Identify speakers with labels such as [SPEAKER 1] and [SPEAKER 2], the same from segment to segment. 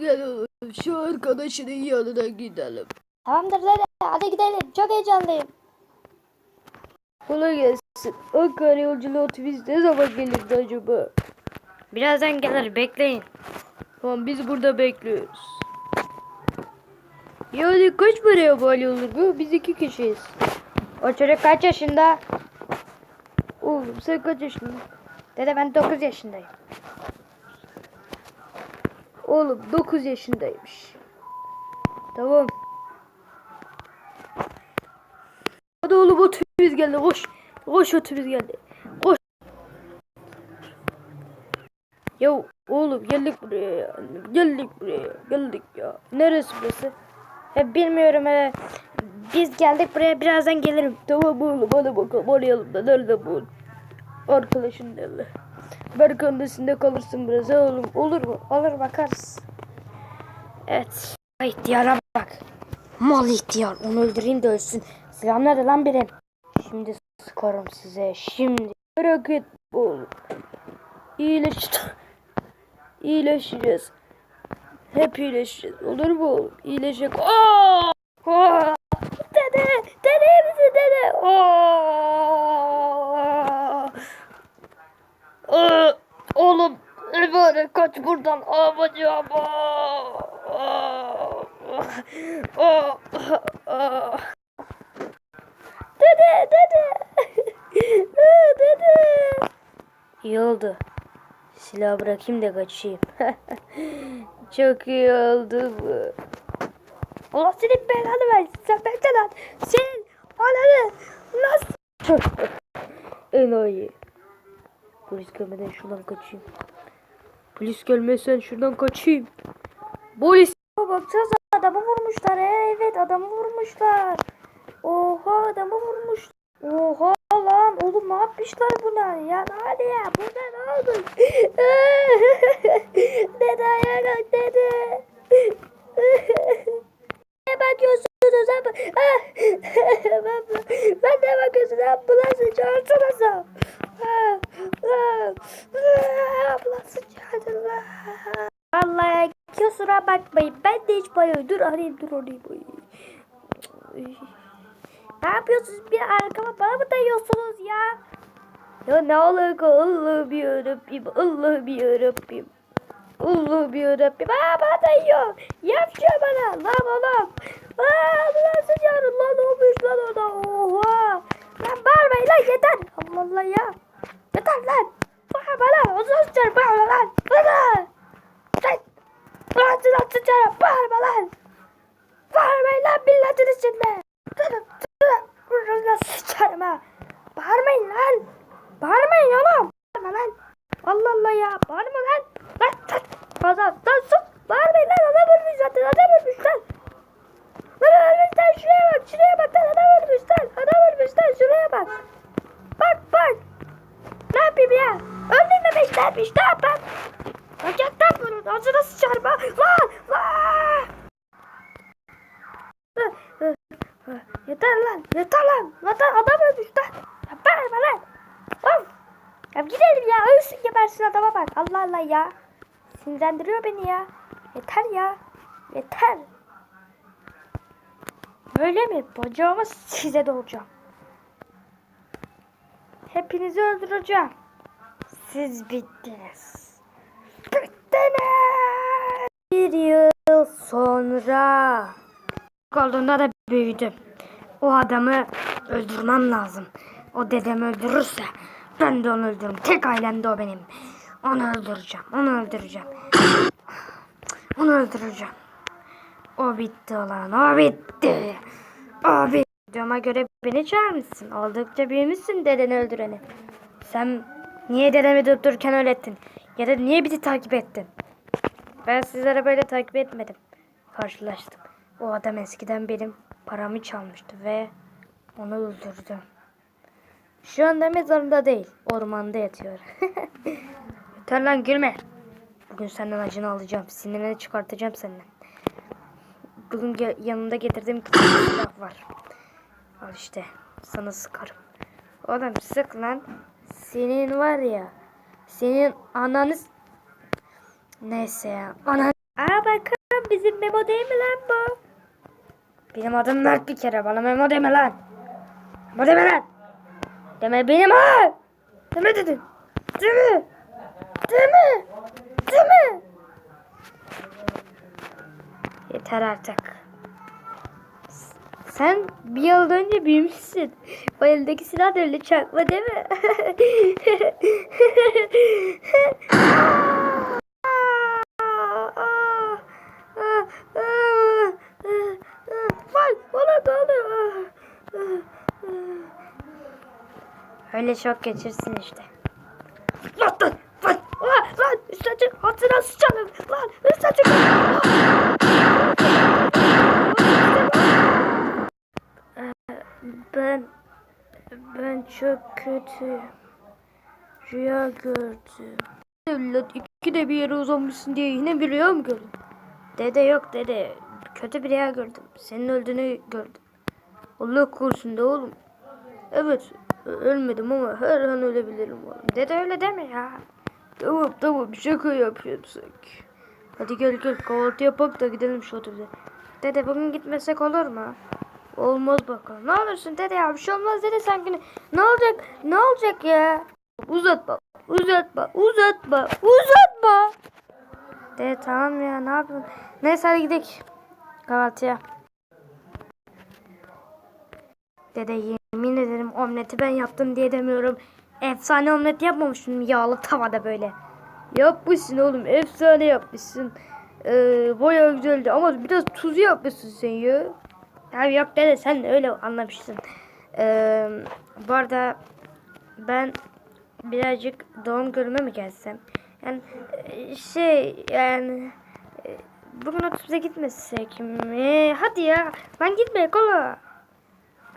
[SPEAKER 1] Oğlum. Şu arkadaşının yanına gidelim.
[SPEAKER 2] Tamamdır dede hadi gidelim. Çok heyecanlıyım.
[SPEAKER 1] Kolay gelsin. Ankara yolculuğu otobüs ne zaman gelirdi acaba?
[SPEAKER 2] Birazdan gelir bekleyin.
[SPEAKER 1] Tamam biz burada bekliyoruz. Yani kaç paraya mal olur bu? Biz iki kişiyiz.
[SPEAKER 2] O çocuk kaç yaşında?
[SPEAKER 1] Oğlum sen kaç yaşındasın?
[SPEAKER 2] Dede ben 9 yaşındayım.
[SPEAKER 1] Oğlum 9 yaşındaymış. Tamam. Hadi oğlum otobüs geldi koş. Koş otobüs geldi. Koş. Ya oğlum geldik buraya ya. Geldik buraya. Geldik ya. Neresi burası?
[SPEAKER 2] E, bilmiyorum hele. Biz geldik buraya birazdan gelirim.
[SPEAKER 1] Tamam oğlum hadi bakalım arayalım da nerede bu arkadaşın nerede? Belki öndesinde kalırsın biraz oğlum olur mu?
[SPEAKER 2] Olur bakarız. Evet. İhtiyara bak. Mal ihtiyar. Onu öldüreyim de ölsün. Silah nerede lan benim? Şimdi sıkarım size. Şimdi.
[SPEAKER 1] Merak etme oğlum. İyileş. İyileşeceğiz. Hep iyileşeceğiz. Olur mu oğlum? İyileşecek. Aa! Aa! Dede! Dede misin dede? Aa! Aa! Oğlum Ebare kaç buradan! Aa! Dede dede. Dede. İyi oldu. Silah bırakayım da kaçayım. Çok iyi oldu bu.
[SPEAKER 2] Allah senin belanı versin. Sen bekle lan. Senin ananı nasıl?
[SPEAKER 1] Enayi. Polis gelmeden şuradan kaçayım. Polis gelmezsen şuradan kaçayım. Polis.
[SPEAKER 2] Baksanıza adamı vurmuşlar. Evet adamı vurmuşlar. Oha adamı vurmuş. Oha lan oğlum ne yapmışlar buna ya hadi ya burada ne oldu? dede ayağa dede. ne bakıyorsunuz abi? ben, ne bakıyorsun ambulansı çağırsanıza. Ambulansı çağırdılar. Vallahi kusura bakmayın ben de hiç bayılıyorum. Dur arayayım dur arayayım. Ay. Ne yapıyorsunuz bir arkama bana mı dayıyorsunuz ya?
[SPEAKER 1] Ya ne alaka Allah'ım yarabbim Allah'ım yarabbim.
[SPEAKER 2] Allah'ım yarabbim. Aa bana dayıyor. Yapıyor bana. Lan oğlum. Aa nasıl yarın lan olmuş lan orada. Oha. Lan bağırmayın lan yeter. Allah Allah ya. Yeter lan. Bağırma lan. Uzun sıçarım bağırma lan. Bana. Lan. Ulan sıçarım sıçarım. Bağırma lan. Bağırmayın lan milletin içinde. Durun durun. Burnuna sıçarım ha. Bağırmayın lan. Bağırmayın oğlum. Bağırma lan. Allah Allah ya. Bağırma lan. Lan lan. Fazla. Lan sus. Bağırmayın lan. Adam ölmüş zaten. Adam ölmüş lan. Lan ölmüş lan. Şuraya bak. Şuraya bak lan. Adam ölmüş lan. Adam ölmüş lan. Şuraya bak. Bak bak. Ne yapayım ya? Öldürmemişlermiş. Ne yapayım? Bunun. Ağzına sıçarım ha. Lan. Lan. Yeter lan. Yeter lan. Zaten adam ölmüş lan. Ya bağırma lan. Of. Ya gidelim ya. Ölsün gebersin adama bak. Allah Allah ya. Sinirlendiriyor beni ya. Yeter ya. Yeter. Böyle mi? Bacağımı size dolacağım. Hepinizi öldüreceğim. Siz bittiniz. Bittiniz. Bir yıl sonra. Olduğunda da büyüdüm. O adamı öldürmem lazım. O dedemi öldürürse ben de onu öldürürüm. Tek ailem de o benim. Onu öldüreceğim. Onu öldüreceğim. Onu öldüreceğim. O bitti olan. O bitti. O bitti. Videoma göre beni çağırmışsın. Oldukça büyümüşsün dedeni öldüreni. Sen niye dedemi durdururken öyle ettin? Ya da niye bizi takip ettin? Ben sizlere böyle takip etmedim. Karşılaştım. O adam eskiden benim paramı çalmıştı ve onu öldürdüm. Şu anda mezarında değil, ormanda yatıyor. Yeter lan gülme. Bugün senden acını alacağım. Sinirini çıkartacağım senden. Bugün yanında getirdiğim küçük bir silah var. Al işte. Sana sıkarım. Oğlum sık lan. Senin var ya. Senin ananız... Neyse ya. Anan... Aa bakın bizim Memo değil mi lan bu? Benim adım Mert bir kere bana Memo deme lan. Memo deme lan. Deme benim ha. Deme dedim. Deme. Deme. Deme. Yeter artık. Sen bir yıl önce büyümüşsün. O eldeki silah da öyle çakma değil mi? Vay bana da Öyle şok geçirsin işte. Lan lan lan lan üstacık hatırına sıçalım lan üstacık. Ben ben çok kötü rüya gördüm. Evlat iki de bir yere uzanmışsın diye yine bir rüya mı gördün? Dede yok dede. Kötü bir rüya gördüm. Senin öldüğünü gördüm. Allah korusun da oğlum. Evet ölmedim ama her an ölebilirim oğlum. Dede öyle deme ya. Tamam tamam şaka yapıyorum sanki. Hadi gel gel kahvaltı yapak da gidelim şu otobüse. Dede bugün gitmesek olur mu? Olmaz bakalım. Ne olursun dede ya bir şey olmaz dede sanki. Ne olacak? Ne olacak ya? Uzatma. Uzatma. Uzatma. Uzatma. Dede tamam ya ne yapıyorsun? Neyse hadi gidelim. Kahvaltıya. Dede yemin ederim omleti ben yaptım diye demiyorum. Efsane omlet yapmamışsın yağlı tavada böyle. Yapmışsın oğlum efsane yapmışsın. Ee, bayağı güzeldi ama biraz tuzu yapmışsın sen ya. Ya yok dede sen de öyle anlamışsın. Ee, bu arada ben birazcık doğum günüme mi gelsem? Yani e, şey yani e, bugün otobüse gitmesek mi? Hadi ya ben gitmeyek ola.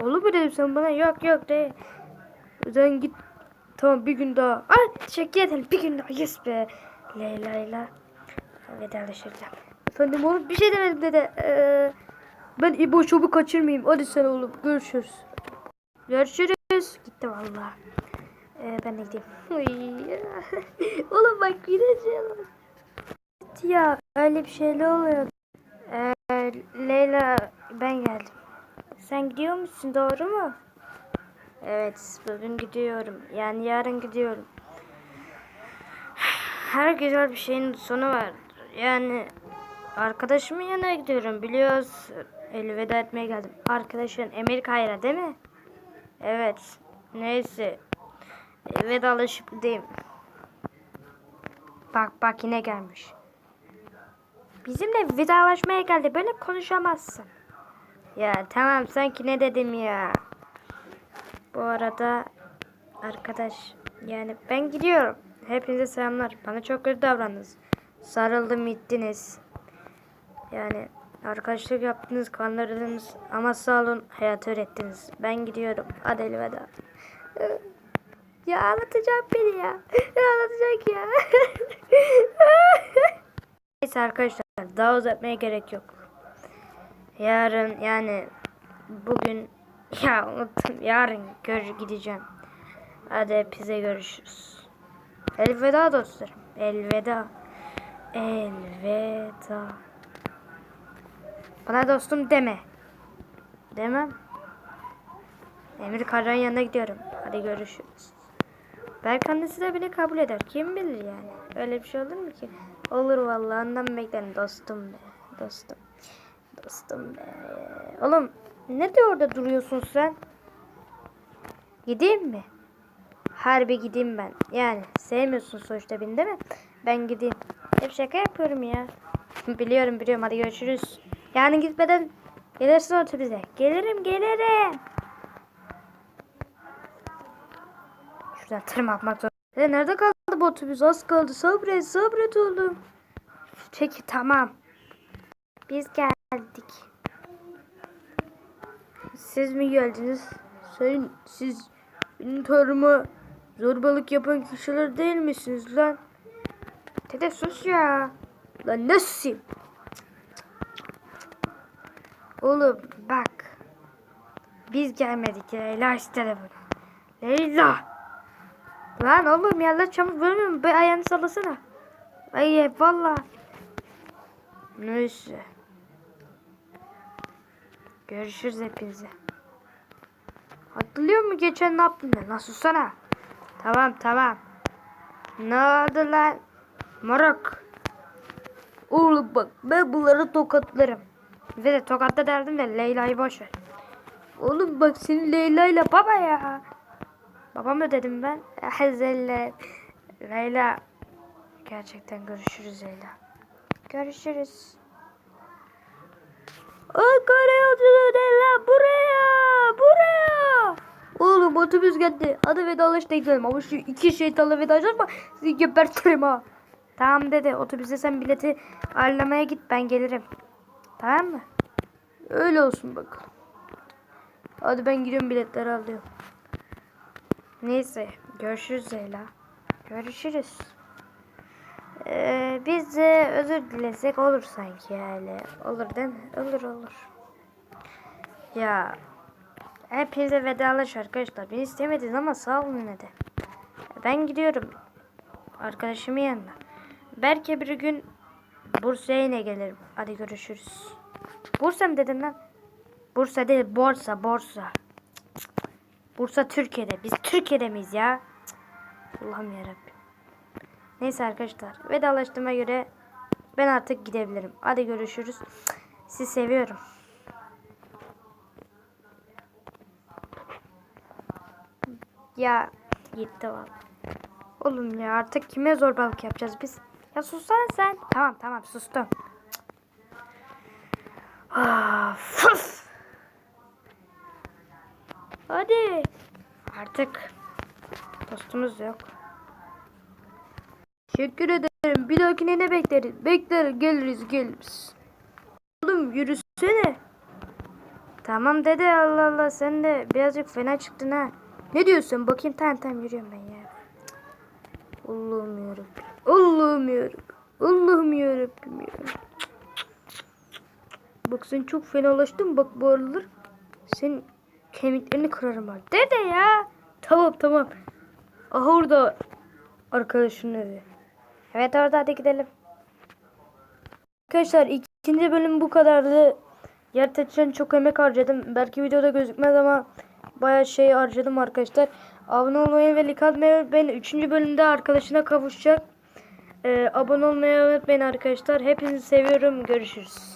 [SPEAKER 2] Olur mu dedim sen bana yok yok de. Sen git. Tamam bir gün daha. Ay teşekkür ederim bir gün daha yes be. Leyla ile vedalaşacağım. Efendim oğlum bir şey demedim dede. Ee, ben İbo şobu kaçırmayayım. Hadi sen oğlum görüşürüz. Görüşürüz. Gitti valla. Ee, ben de gideyim. Oğlum bak gideceğim. Ya öyle bir şeyler oluyor. Ee, Leyla ben geldim. Sen gidiyor musun doğru mu? Evet bugün gidiyorum. Yani yarın gidiyorum. Her güzel bir şeyin sonu var. Yani arkadaşımın yanına gidiyorum biliyoruz. Elveda etmeye geldim. Arkadaşın Emir Kayra değil mi? Evet. Neyse. Vedalaşıp gideyim. Bak bak yine gelmiş. Bizimle vedalaşmaya geldi. Böyle konuşamazsın. Ya tamam sanki ne dedim ya. Bu arada arkadaş yani ben gidiyorum. Hepinize selamlar. Bana çok kötü davrandınız. Sarıldım gittiniz. Yani arkadaşlık yaptınız, kandırdınız ama sağ olun hayatı öğrettiniz. Ben gidiyorum. Hadi elveda. Ya anlatacak beni ya. Ya anlatacak ya. Neyse arkadaşlar daha uzatmaya gerek yok. Yarın yani bugün ya unuttum yarın gör gideceğim. Hadi hepinize görüşürüz. Elveda dostlarım. Elveda. Elveda. Bana dostum deme. Demem. Emir Kara'nın yanına gidiyorum. Hadi görüşürüz. Belki annesi de beni kabul eder. Kim bilir yani. Öyle bir şey olur mu ki? Olur vallahi ondan beklerim dostum be. Dostum. Dostum be. Oğlum ne de orada duruyorsun sen? Gideyim mi? Harbi gideyim ben. Yani sevmiyorsun sonuçta beni değil mi? Ben gideyim. Hep şaka yapıyorum ya. Biliyorum biliyorum hadi görüşürüz. Yani gitmeden gelirsin otobüse. Gelirim gelirim. Şuradan tırmanmak zor. E, nerede kaldı bu otobüs? Az kaldı. Sabret sabret oğlum. Peki tamam. Biz geldik. Siz mi geldiniz? Sayın siz benim tarıma zorbalık yapan kişiler değil misiniz lan? Dede sus ya. Lan ne susayım? Oğlum bak. Biz gelmedik Leyla istedi bunu. Leyla. Lan oğlum yerler çamur görmüyor musun? Bir ayağını sallasana. Ay valla. Neyse. Görüşürüz hepinize. Hatırlıyor musun geçen ne yaptın ben? Nasıl sana? Tamam tamam. Ne oldu lan? Moruk. Oğlum bak ben bunları tokatlarım. Ve de tokatla derdim de Leyla'yı boş ver. Oğlum bak senin Leyla'yla baba ya. Baba mı dedim ben? Zelle. Leyla. Gerçekten görüşürüz Leyla. Görüşürüz. Ankara yolculuğu lan buraya. Buraya. Oğlum otobüs geldi. Hadi vedalaşta gidelim. Ama şu iki şeytanla vedalaşma. Sizi gebertirim ha. Tamam dedi. Otobüse sen bileti ayarlamaya git. Ben gelirim. Tamam mı? Öyle olsun bakalım. Hadi ben gidiyorum biletleri alıyorum. Neyse. Görüşürüz Zeyla. Görüşürüz. Ee, biz de özür dilesek olur sanki yani. Olur değil mi? Olur olur. Ya hepinize vedalaş arkadaşlar. Beni istemediniz ama sağ olun yine de. Ben gidiyorum. Arkadaşımın yanına. Belki bir gün Bursa'ya yine gelirim. Hadi görüşürüz. Bursa mı dedin lan? Bursa değil borsa borsa. Bursa Türkiye'de. Biz Türkiye'de miyiz ya? Allah'ım yarabbim. Neyse arkadaşlar vedalaştığıma göre ben artık gidebilirim. Hadi görüşürüz. Sizi seviyorum. Ya gitti valla. Oğlum ya artık kime zorbalık yapacağız biz? Ya sussana sen. Tamam tamam sustum. Ah, fıs. Hadi. Artık dostumuz yok. Teşekkür ederim. Bir dahakine ne bekleriz? Bekleriz, geliriz, geliriz. Oğlum yürüsene. Tamam dede Allah Allah sen de birazcık fena çıktın ha. Ne diyorsun? Bakayım tamam tamam yürüyorum ben ya. Allah'ım yarabbim. Allah'ım yarabbim. Allah'ım yarabbim ya. Bak sen çok fenalaştın bak bu aralar. Senin kemiklerini kırarım bak. Dede ya. Tamam tamam. Aha orada arkadaşın evi. Evet orada hadi gidelim. Arkadaşlar ikinci bölüm bu kadardı. Gerçekten çok emek harcadım. Belki videoda gözükmez ama bayağı şey harcadım arkadaşlar. Abone olmayı ve like atmayı unutmayın. Üçüncü bölümde arkadaşına kavuşacak. Ee, abone olmayı unutmayın arkadaşlar. Hepinizi seviyorum. Görüşürüz.